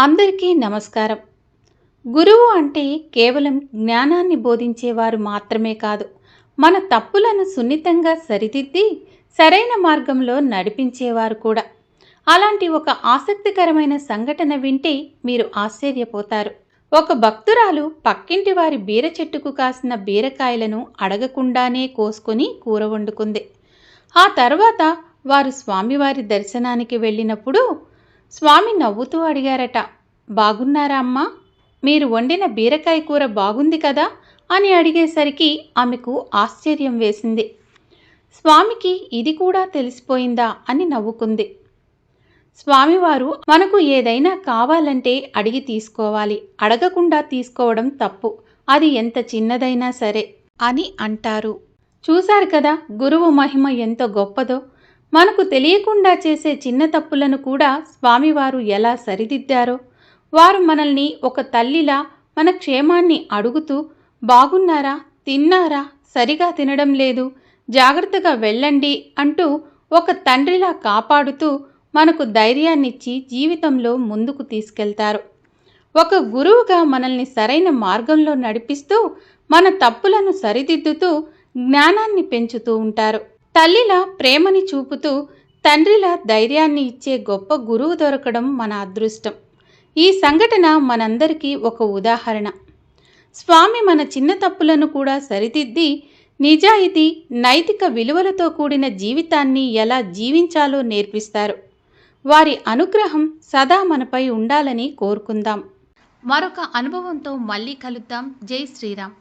అందరికీ నమస్కారం. గురువు అంటే కేవలం జ్ఞానాన్ని బోధించేవారు మాత్రమే కాదు మన తప్పులను సున్నితంగా సరిదిద్ది సరైన మార్గంలో నడిపించేవారు కూడా. అలాంటి ఒక ఆసక్తికరమైన సంఘటన వింటే మీరు ఆశ్చర్యపోతారు. ఒక భక్తురాలు పక్కింటి వారి బీర చెట్టుకు కాసిన బీరకాయలను అడగకుండానే కోసుకొని కూర వండుకుంది. ఆ తర్వాత వారు స్వామివారి దర్శనానికి వెళ్ళినప్పుడు స్వామి నవ్వుతూ అడిగారట. బాగున్నారా అమ్మా? మీరు వండిన బీరకాయ కూర బాగుంది కదా? అని అడిగేసరికి ఆమెకు ఆశ్చర్యం వేసింది. స్వామికి ఇది కూడా తెలిసిపోయిందా? అని నవ్వుకుంది. స్వామివారు మనకు ఏదైనా కావాలంటే అడిగి తీసుకోవాలి. అడగకుండా తీసుకోవడం తప్పు. అది ఎంత చిన్నదైనా సరే అని అంటారు. చూశారు కదా గురువు మహిమ ఎంత గొప్పదో! మనకు తెలియకుండా చేసే చిన్న తప్పులను కూడా స్వామివారు ఎలా సరిదిద్దారో వారు మనల్ని ఒక తల్లిలా మన క్షేమాన్ని అడుగుతూ బాగున్నారా? తిన్నారా? సరిగా తినడం లేదు. జాగ్రత్తగా వెళ్ళండి అంటూ ఒక తండ్రిలా కాపాడుతూ మనకు ధైర్యాన్నిచ్చి జీవితంలో ముందుకు తీసుకెళ్తారు. ఒక గురువుగా మనల్ని సరైన మార్గంలో నడిపిస్తూ మన తప్పులను సరిదిద్దుతూ జ్ఞానాన్ని పెంచుతూ ఉంటారు. తల్లిలా ప్రేమని చూపుతూ తండ్రిలా ధైర్యాన్ని ఇచ్చే గొప్ప గురువు దొరకడం మన అదృష్టం. ఈ సంఘటన మనందరికీ ఒక ఉదాహరణ. స్వామి మన చిన్న తప్పులను కూడా సరిదిద్ది నిజాయితీ నైతిక విలువలతో కూడిన జీవితాన్ని ఎలా జీవించాలో నేర్పిస్తారు. వారి అనుగ్రహం సదా మనపై ఉండాలని కోరుకుందాం. మరొక అనుభవంతో మళ్ళీ కలుద్దాం. జై శ్రీరామ్.